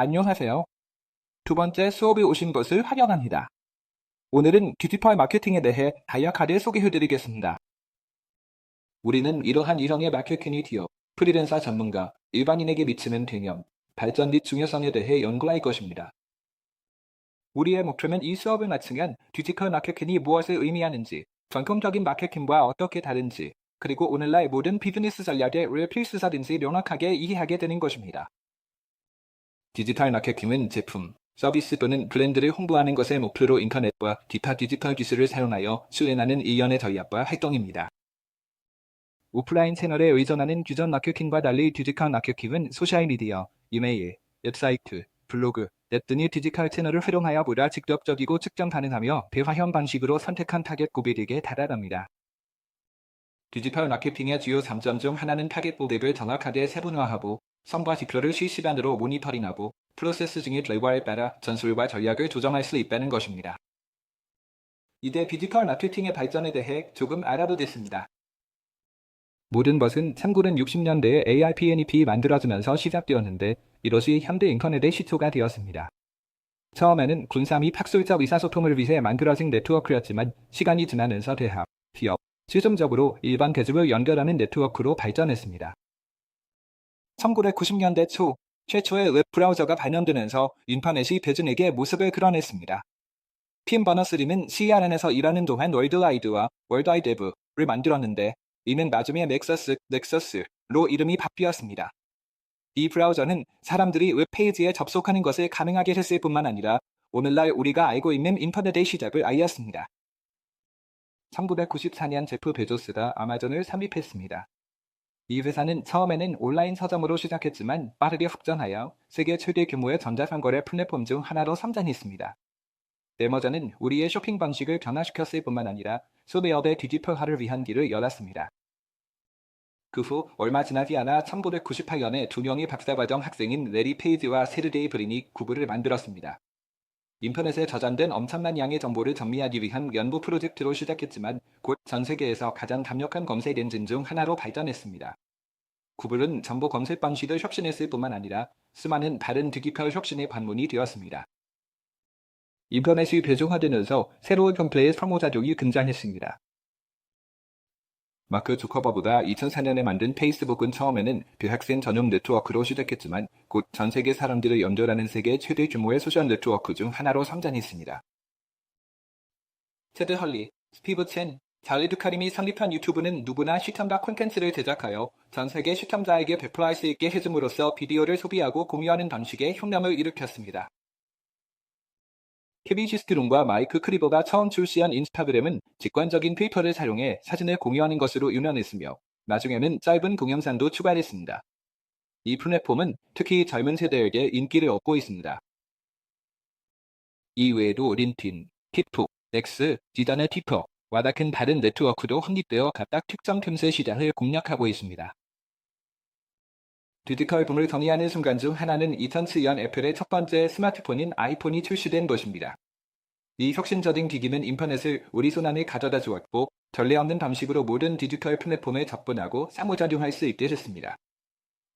안녕하세요. 두 번째 수업에 오신 것을 환영합니다. 오늘은 디지털 마케팅에 대해 간략하게 소개해드리겠습니다. 우리는 이러한 유형의 마케팅이 기업, 프리랜서 전문가, 일반인에게 미치는 개념, 발전 및 중요성에 대해 연구할 것입니다. 우리의 목표는 이 수업을 마치면 디지털 마케팅이 무엇을 의미하는지, 전통적인 마케팅과 어떻게 다른지, 그리고 오늘날 모든 비즈니스 전략의 왜 필수사든지 명확하게 이해하게 되는 것입니다. 디지털 마케팅은 제품, 서비스 또는 브랜드를 홍보하는 것을 목표로 인터넷과 기타 디지털 기술을 사용하여 수행하는 일련의 전략과 활동입니다. 오프라인 채널에 의존하는 규전 마케팅과 달리 디지털 마케팅은 소셜미디어, 이메일, 웹사이트, 블로그, 넷 등의 디지털 채널을 활용하여 보다 직접적이고 측정 가능하며 대화형 방식으로 선택한 타겟 고객에게 다가갑니다. 디지털 마케팅의 주요 3점 중 하나는 타겟 고객을 정확하게 세분화하고 성과 지표를 실시간으로 모니터링하고 프로세스 중의 결과에 따라 전술과 전략을 조정할 수 있다는 것입니다. 이제 디지털 마케팅의 발전에 대해 조금 알아보겠습니다. 모든 것은 1960년대에 ARPNEP 만들어지면서 시작되었는데 이것이 현대 인터넷의 시초가 되었습니다. 처음에는 군사 및 학술적 의사소통을 위해 만들어진 네트워크였지만 시간이 지나면서 대학, 기업, 최종적으로 일반 대중을 연결하는 네트워크로 발전했습니다. 1990년대 초 최초의 웹 브라우저가 발명되면서 인터넷이 대중에게 모습을 드러냈습니다. 팀 버너스림은 CRN에서 일하는 동안 월드와이드와 월드와이드를 만들었는데 이는 나중에 넥서스, 넥서스로 이름이 바뀌었습니다. 이 브라우저는 사람들이 웹페이지에 접속하는 것을 가능하게 했을 뿐만 아니라 오늘날 우리가 알고 있는 인터넷의 시작을 알렸습니다. 1994년 제프 베조스가 아마존을 삽입했습니다. 이 회사는 처음에는 온라인 서점으로 시작했지만 빠르게 확장하여 세계 최대 규모의 전자상거래 플랫폼 중 하나로 성장했습니다. 네머저는 우리의 쇼핑 방식을 변화시켰을 뿐만 아니라 수배업의 디지털화를 위한 길을 열었습니다. 그 후 얼마 지나지 않아 1998년에 두 명의 박사과정 학생인 레리 페이지와 세르데이 브린이 구글을 만들었습니다. 인터넷에 저장된 엄청난 양의 정보를 정리하기 위한 연구 프로젝트로 시작했지만 곧 전 세계에서 가장 강력한 검색 엔진 중 하나로 발전했습니다. 구글은 정보 검색 방식을 혁신했을 뿐만 아니라 수많은 다른 디지털 혁신의 관문이 되었습니다. 인터넷이 대중화되면서 새로운 형태의 상호작용이 등장했습니다. 마크 주커버보다 2004년에 만든 페이스북은 처음에는 대학생 전용 네트워크로 시작했지만 곧 전 세계 사람들을 연결하는 세계 최대 규모의 소셜 네트워크 중 하나로 성장했습니다. 테드 헐리, 스티브 첸, 잘리 두카림이 설립한 유튜브는 누구나 시청자 콘텐츠를 제작하여 전 세계 시청자에게 배포할 수 있게 해줌으로써 비디오를 소비하고 공유하는 방식의 혁명을 일으켰습니다. 케빈 시스트론과 마이크 크리버가 처음 출시한 인스타그램은 직관적인 페이퍼를 사용해 사진을 공유하는 것으로 유명했으며 나중에는 짧은 동영상도 추가했습니다. 이 플랫폼은 특히 젊은 세대에게 인기를 얻고 있습니다. 이외에도 린틴, 틱톡, 넥스, 지단의 티퍼 와 같은 다른 네트워크도 확립되어 각각 특정 틈새 시장을 공략하고 있습니다. 디지털 붐을 정의하는 순간 중 하나는 2007년 애플의 첫 번째 스마트폰인 아이폰이 출시된 것입니다. 이 혁신적인 기기는 인터넷을 우리 손안에 가져다 주었고 전례 없는 방식으로 모든 디지털 플랫폼에 접근하고 상호작용할 수 있게 됐습니다.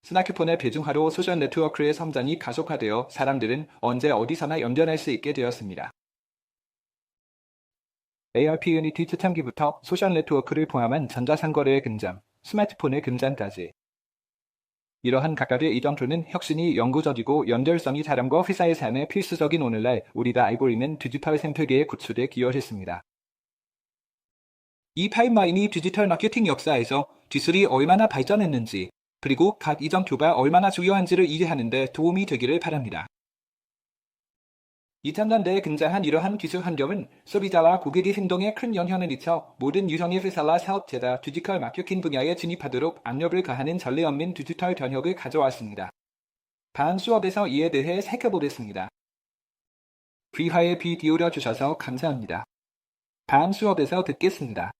스마트폰의 대중화로 소셜 네트워크의 성장이 가속화되어 사람들은 언제 어디서나 연결할 수 있게 되었습니다. ARP 유니티 초창기부터 소셜 네트워크를 포함한 전자상거래의 근장, 스마트폰의 근장까지 이러한 각각의 이정표는 혁신이 영구적이고 연결성이 사람과 회사의 삶에 필수적인 오늘날 우리가 알고 있는 디지털 생태계의 구축에 기여했습니다. 이 타임라인이 디지털 마케팅 역사에서 기술이 얼마나 발전했는지 그리고 각 이정표가 얼마나 중요한지를 이해하는 데 도움이 되기를 바랍니다. 2000년대에 등장한 이러한 기술 환경은 소비자와 고객의 행동에 큰 영향을 미쳐 모든 유형의 회사와 사업체가 디지털 마케팅 분야에 진입하도록 압력을 가하는 전례 없는 디지털 변혁을 가져왔습니다. 다음 수업에서 이에 대해 살펴보겠습니다. 귀화에 귀 기울여 주셔서 감사합니다. 다음 수업에서 듣겠습니다.